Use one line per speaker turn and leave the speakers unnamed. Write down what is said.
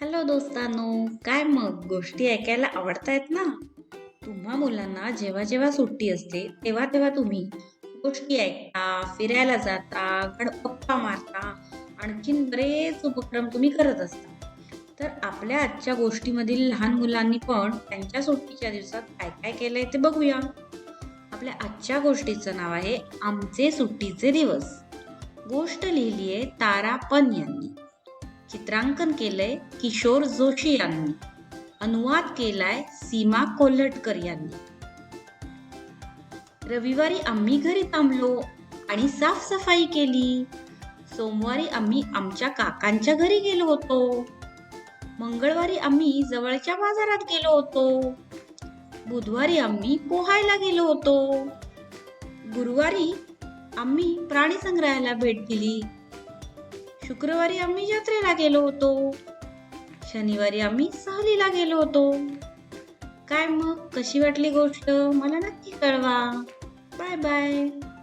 Hello दोस्तांनो काय मग? गोष्टी ऐकायला आवडतायत ना? तुम्हा मुलांना जेव्हा जेव्हा सुट्टी असते तेव्हा तेव्हा तुम्ही गोष्टी ऐकता फिरायला जाता गणपप्पा मारता आणखीन बरेच उपक्रम तुम्ही करत असता. तर आपल्या आजच्या गोष्टीमधील लहान मुलांनी पण त्यांच्या सुट्टीच्या दिवसात काय काय केलंय ते बघूया. आपल्या आजच्या गोष्टीचं नाव आहे आमचे सुट्टीचे दिवस. गोष्ट लिहिली आहे तारा पन यांनी. चित्रांकन केलंय किशोर जोशी यांनी. अनुवाद केलाय सीमा कोल्हटकर यांनी. रविवारी आम्ही घरी थांबलो आणि साफसफाई केली. सोमवारी आम्ही आमच्या काकांच्या घरी गेलो होतो. मंगळवारी आम्ही जवळच्या बाजारात गेलो होतो. बुधवारी आम्ही पोहायला गेलो होतो. गुरुवारी आम्ही प्राणीसंग्रहालयाला भेट दिली. शुक्रवारी आम्ही जत्रेला गेलो होतो. शनिवारी आम्ही सहलीला गेलो होतो. काय मग? कशी वाटली गोष्ट? मला नक्की कळवा. Bye bye.